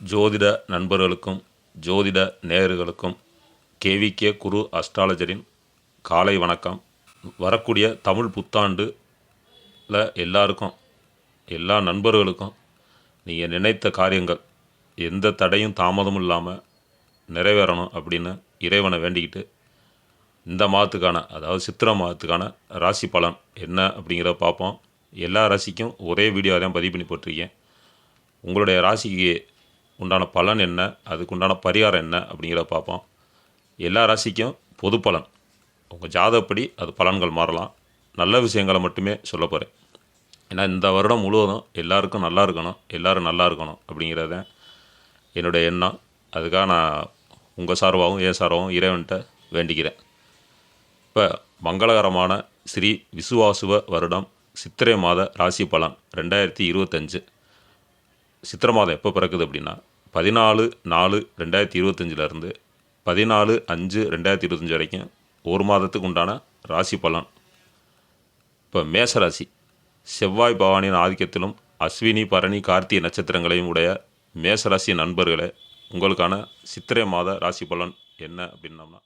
ஜோதிட நண்பர்களுக்கும் ஜோதிட நேயர்களுக்கும் கேவிகே குரு அஸ்ட்ராலஜரின் காலை வணக்கம். வரக்கூடிய தமிழ் புத்தாண்டுல எல்லாருக்கும் எல்லா நண்பர்களுக்கும் நீங்கள் நினைத்த காரியங்கள் எந்த தடையும் தாமதமும் இல்லாமல் நிறைவேறணும் அப்படின்னு இறைவனை வேண்டிக்கிட்டு இந்த மாதத்துக்கான அதாவது சித்திரை மாதத்துக்கான ராசி பலன் என்ன அப்படிங்கிறத பார்ப்போம். எல்லா ராசிக்கும் ஒரே வீடியோ தான் பதிவு பண்ணி போட்டிருக்கேன். உங்களுடைய ராசிக்கு உண்டான பலன் என்ன? அதுக்கு உண்டான பரிகாரம் என்ன? அப்படிங்கிறத பார்ப்போம். எல்லா ராசிக்கும் பொது பலன். உங்கள் ஜாதகப்படி அது பலன்கள் மாறலாம். நல்ல விஷயங்களை மட்டுமே சொல்ல போகிறேன் ஏன்னா இந்த வருடம் முழுவதும் எல்லாருக்கும் நல்லா இருக்கணும் எல்லோரும் நல்லா இருக்கணும் அப்படிங்கிறத என்னுடைய எண்ணம். அதுக்காக நான் உங்கள் சார்பாகவும் ஏன் சார்பாகவும் இறைவன்கிட்ட வேண்டிக்கிறேன். இப்போ மங்களகரமான ஸ்ரீ விசுவாசுவ வருடம் சித்திரை மாத ராசி பலன் ரெண்டாயிரத்தி இருபத்தஞ்சு. சித்திரை மாதம் எப்போ பிறக்குது அப்படின்னா பதினாலு நாலு ரெண்டாயிரத்தி இருபத்தஞ்சிலேருந்து பதினாலு அஞ்சு ரெண்டாயிரத்தி இருபத்தஞ்சி வரைக்கும் ஒரு மாதத்துக்கு உண்டான ராசி பலன். இப்போ மேசராசி செவ்வாய் பவானியின் ஆதிக்கத்திலும் அஸ்வினி பரணி கார்த்திகை நட்சத்திரங்களையும் உடைய மேசராசி நண்பர்களே உங்களுக்கான சித்திரை மாத ராசி பலன் என்ன அப்படின்னோம்னா